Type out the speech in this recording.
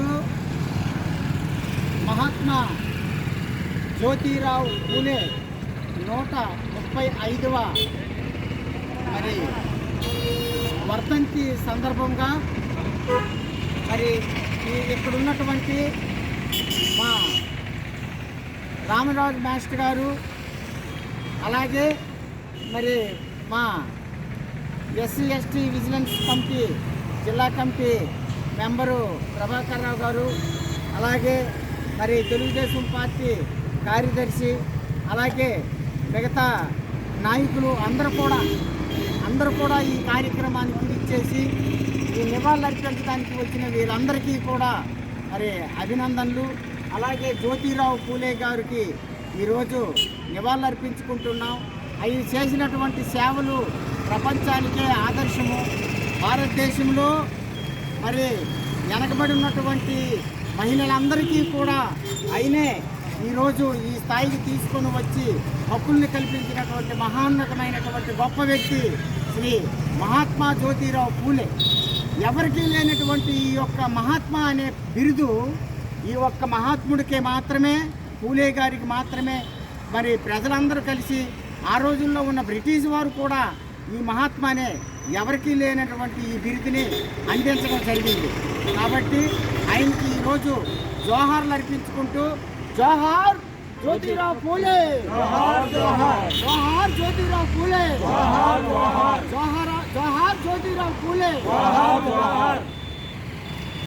ఈరోజు మహాత్మా జ్యోతిరావు పూలే నూట ముప్పై ఐదవ మరి వర్ధంతి సందర్భంగా మరి ఇక్కడ ఉన్నటువంటి మా రామరాజు మాస్టర్ గారు అలాగే మరి మా ఎస్సీ ఎస్టీ విజిలెన్స్ కమిటీ జిల్లా కమిటీ మెంబరు ప్రభాకర్ రావు గారు అలాగే మరి తెలుగుదేశం పార్టీ కార్యదర్శి అలాగే మిగతా నాయకులు అందరూ కూడా అందరూ కూడా ఈ కార్యక్రమానికి ఇచ్చేసి ఈ నివాళులర్పించడానికి వచ్చిన వీరందరికీ కూడా మరి అభినందనలు. అలాగే జ్యోతిరావు పూలే గారికి ఈరోజు నివాళులు అర్పించుకుంటున్నాం. అవి చేసినటువంటి సేవలు ప్రపంచానికే ఆదర్శము. భారతదేశంలో మరి వెనకబడి ఉన్నటువంటి మహిళలందరికీ కూడా అయినే ఈరోజు ఈ స్థాయికి తీసుకొని వచ్చి హక్కుల్ని కల్పించినటువంటి మహాన్నతమైనటువంటి గొప్ప వ్యక్తి శ్రీ మహాత్మా జ్యోతిరావు పూలే. ఎవరికీ లేనటువంటి ఈ యొక్క మహాత్మా అనే బిరుదు ఈ ఒక్క మహాత్ముడికే మాత్రమే పూలే గారికి మాత్రమే. మరి ప్రజలందరూ కలిసి ఆ రోజుల్లో ఉన్న బ్రిటిష్ వారు కూడా ఈ మహాత్మానే ఎవరికీ లేనటువంటి ఈ బిరుదుని అందించడం జరిగింది. కాబట్టి ఆయనకి ఈరోజు జోహార్లు అర్పించుకుంటూ జోహార్ జ్యోతిరావు పూలే! జోహార్ జోహార్! జోహార్ జ్యోతిరావు పూలే! జోహార్ జోహార్! జోహార్ జోహార్ జ్యోతిరావు పూలే! జోహార్ జోహార్!